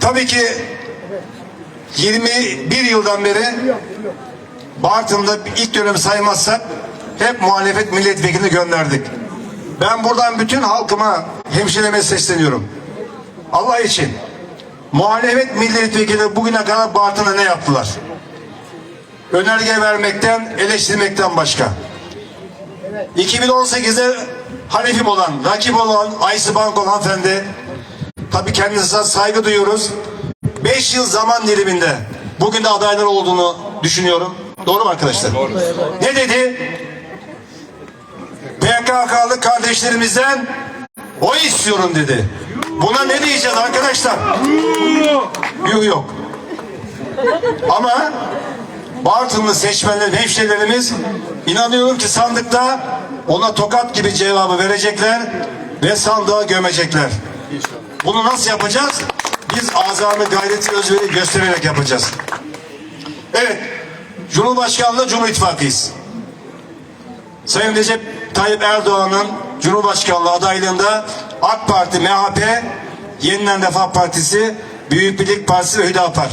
Tabii ki 21 yıldan beri Bartın'da ilk dönemi saymazsak hep muhalefet milletvekilini gönderdik. Ben buradan bütün halkıma, hemşireme sesleniyorum. Allah için muhalefet milletvekili bugüne kadar Bartın'a ne yaptılar? Önerge vermekten, eleştirmekten başka. 2018'de halifim olan, rakip olan Aysı Banko hanımefendi tabii kendisine saygı duyuyoruz. 5 yıl zaman diliminde bugün de adaylar olduğunu düşünüyorum. Doğru mu arkadaşlar? Ne dedi? PKK'lı kardeşlerimizden oy istiyorum dedi. Buna ne diyeceğiz arkadaşlar? Yok yok. Ama Bartınlı seçmenler, hemşehrilerimiz inanıyorum ki sandıkta ona tokat gibi cevabı verecekler ve sandığa gömecekler. Bunu nasıl yapacağız? Biz azami gayreti özveri göstererek yapacağız. Evet, Cumhurbaşkanlığı Cumhur İttifakı'yız. Sayın Recep Tayyip Erdoğan'ın Cumhurbaşkanlığı adaylığında AK Parti, MHP, Yeniden Refah Partisi, Büyük Birlik Partisi ve Hüdapar.